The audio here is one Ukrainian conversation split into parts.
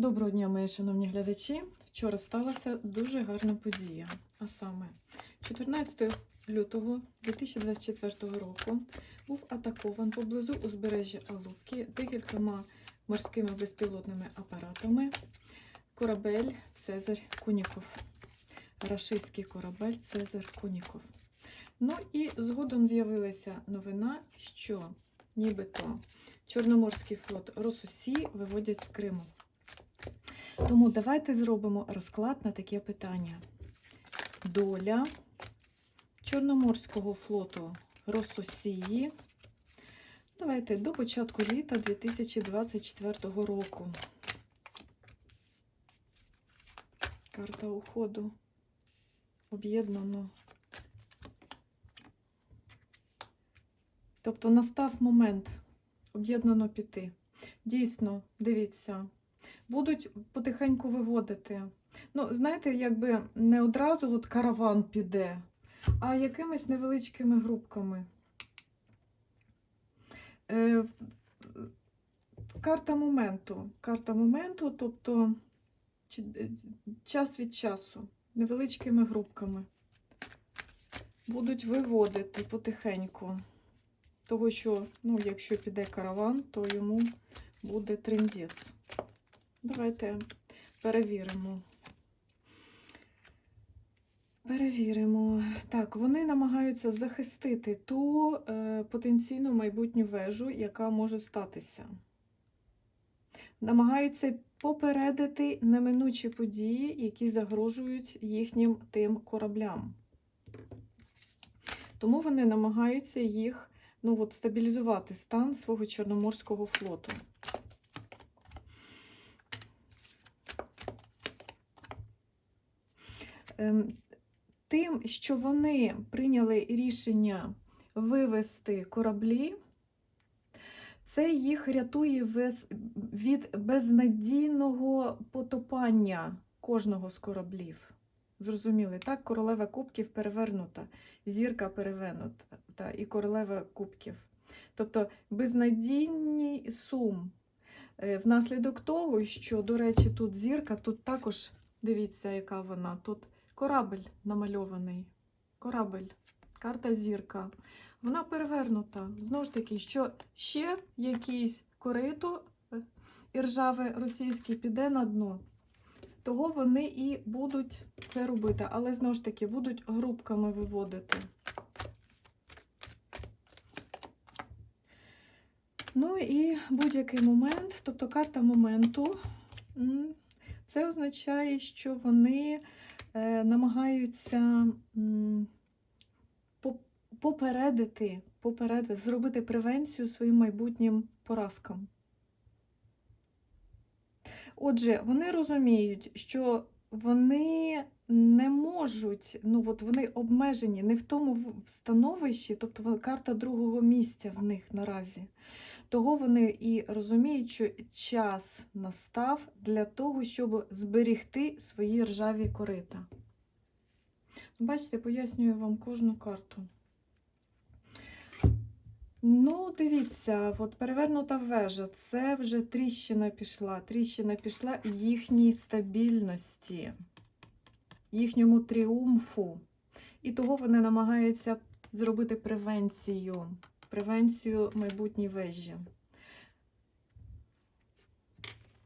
Доброго дня, мої шановні глядачі. Вчора сталася дуже гарна подія. А саме, 14 лютого 2024 року був атакован поблизу узбережжя Алубки декількома морськими безпілотними апаратами корабель Цезарь Куніков. Рашистський корабель Цезар Куніков. Ну і згодом з'явилася новина, що нібито Чорноморський флот Росусі виводять з Криму. Тому давайте зробимо розклад на таке питання. Доля Чорноморського флоту Рососії. Давайте до початку літа 2024 року. Карта уходу. Об'єднано. Тобто настав момент об'єднано піти. Дійсно, дивіться, будуть потихеньку виводити. Ну, знаєте, якби не одразу от караван піде, а якимись невеличкими групками. Е, Карта моменту. Карта моменту, тобто е, час від часу, невеличкими групками. Будуть виводити потихеньку. Того, що, ну, якщо піде караван, то йому буде триндець. Давайте перевіримо. Перевіримо. Так, вони намагаються захистити ту е, потенційну майбутню вежу, яка може статися. Намагаються попередити неминучі події, які загрожують їхнім тим кораблям. Тому вони намагаються їх ну, от, стабілізувати стан свого Чорноморського флоту. Тим, що вони прийняли рішення вивести кораблі, це їх рятує від безнадійного потопання кожного з кораблів. Зрозуміли, так? Королева кубків перевернута, зірка перевернута і королева кубків. Тобто безнадійний сум. Е, Внаслідок того, що, до речі, тут зірка, тут також дивіться, яка вона. Тут Корабель намальований. Корабель, карта зірка. Вона перевернута. Знову ж таки, що ще якийсь корито е, іржаве російське піде на дно. Того вони і будуть це робити. Але знову ж таки будуть групками виводити. Ну і будь-який момент, тобто карта моменту, це означає, що вони намагаються попередити, попередити, зробити превенцію своїм майбутнім поразкам. Отже, вони розуміють, що вони не можуть, ну от вони обмежені не в тому становищі, тобто карта другого місця в них наразі. Того вони і розуміють, що час настав для того, щоб зберігти свої ржаві корита. Бачите, пояснюю вам кожну карту. Ну, дивіться, от перевернута вежа, це вже тріщина пішла. Тріщина пішла їхній стабільності, їхньому тріумфу. І того вони намагаються зробити превенцію, превенцію майбутній вежі.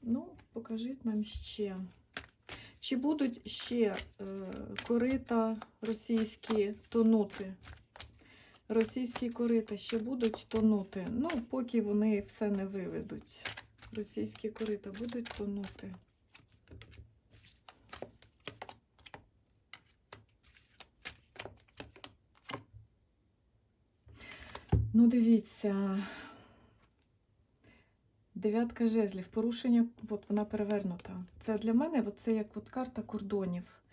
Ну, покажіть нам ще. Чи будуть ще е, корита російські тонути? Російські корита ще будуть тонути. Ну, поки вони все не виведуть. Російські корита будуть тонути. Ну, дивіться. Дев'ятка жезлів. Порушення, от вона перевернута. Це для мене от це як от карта кордонів.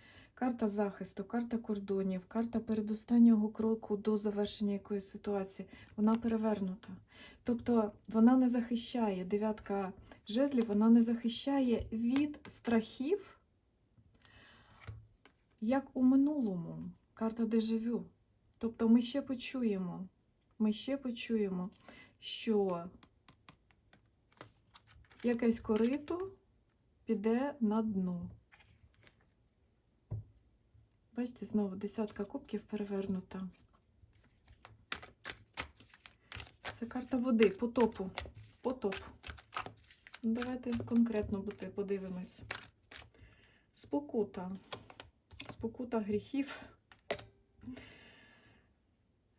Карта захисту, карта кордонів, карта передостаннього кроку до завершення якоїсь ситуації. Вона перевернута. Тобто вона не захищає, дев'ятка жезлів, вона не захищає від страхів, як у минулому. Карта дежавю. Тобто ми ще почуємо, ми ще почуємо, що якесь корито піде на дно. Бачите, знову десятка кубків перевернута. Це карта води, потопу. Потоп. Ну, Давайте конкретно бути, подивимось. Спокута. Спокута гріхів.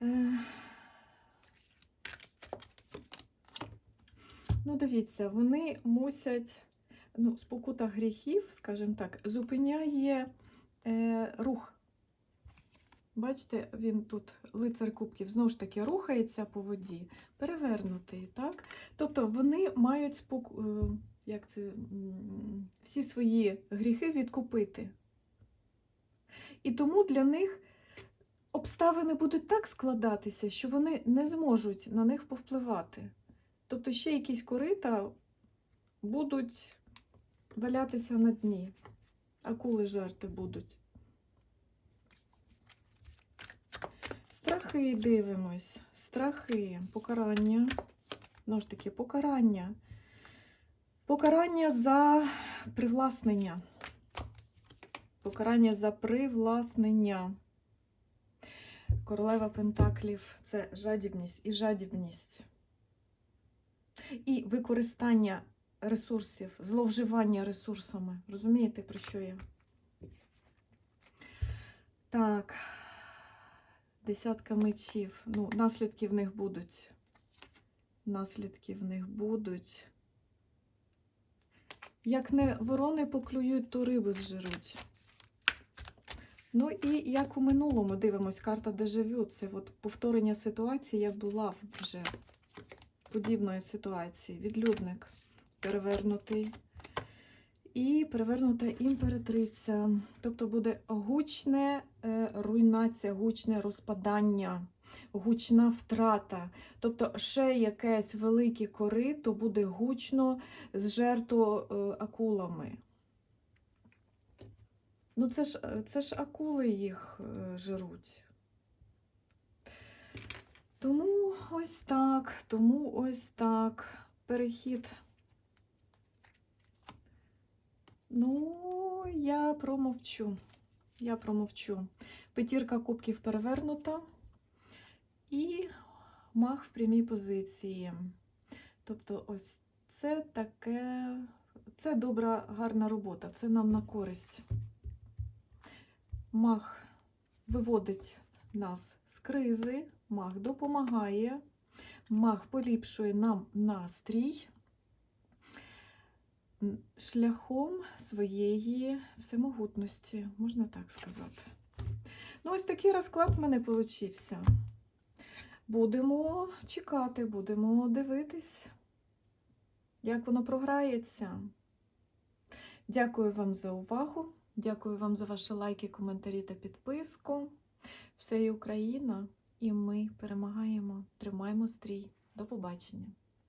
Е, Ну, дивіться, вони мусять, ну, спокута гріхів, скажімо так, зупиняє е, рух. Бачите, він тут, лицар кубків, знову ж таки, рухається по воді, перевернутий, так? Тобто вони мають спок... е, як це, всі свої гріхи відкупити. І тому для них обставини будуть так складатися, що вони не зможуть на них повпливати. Тобто ще якісь корита будуть валятися на дні. Акули жерти будуть. Страхи дивимось. Страхи, покарання. Ну ж таки, покарання. Покарання за привласнення. Покарання за привласнення. Королева Пентаклів це жадібність і жадібність. І використання ресурсів, зловживання ресурсами. Розумієте, про що я? Так, десятка мечів. Ну, наслідки в них будуть. Наслідки в них будуть. Як не ворони поклюють, то риби зжируть. Ну і як у минулому дивимось, карта дежавю. Це от повторення ситуації, як була вже подібної ситуації. Відлюдник перевернутий. І перевернута імператриця. Тобто буде гучне е, руйнація, гучне розпадання, гучна втрата. Тобто ще якесь велике корито буде гучно зжерто е, акулами. Ну, це ж, е, це ж акули їх жируть. Тому ось так, тому ось так. Перехід. Ну, я промовчу. Я промовчу. П'ятірка кубків перевернута і мах в прямій позиції. Тобто, ось це таке, це добра, гарна робота, це нам на користь. Мах виводить нас з кризи, мах допомагає, мах поліпшує нам настрій шляхом своєї всемогутності, можна так сказати. Ну, ось такий розклад в мене получився. Будемо чекати, будемо дивитись, як воно програється. Дякую вам за увагу. Дякую вам за ваші лайки, коментарі та підписку. Все є Україна, і ми перемагаємо. Тримаємо стрій. До побачення!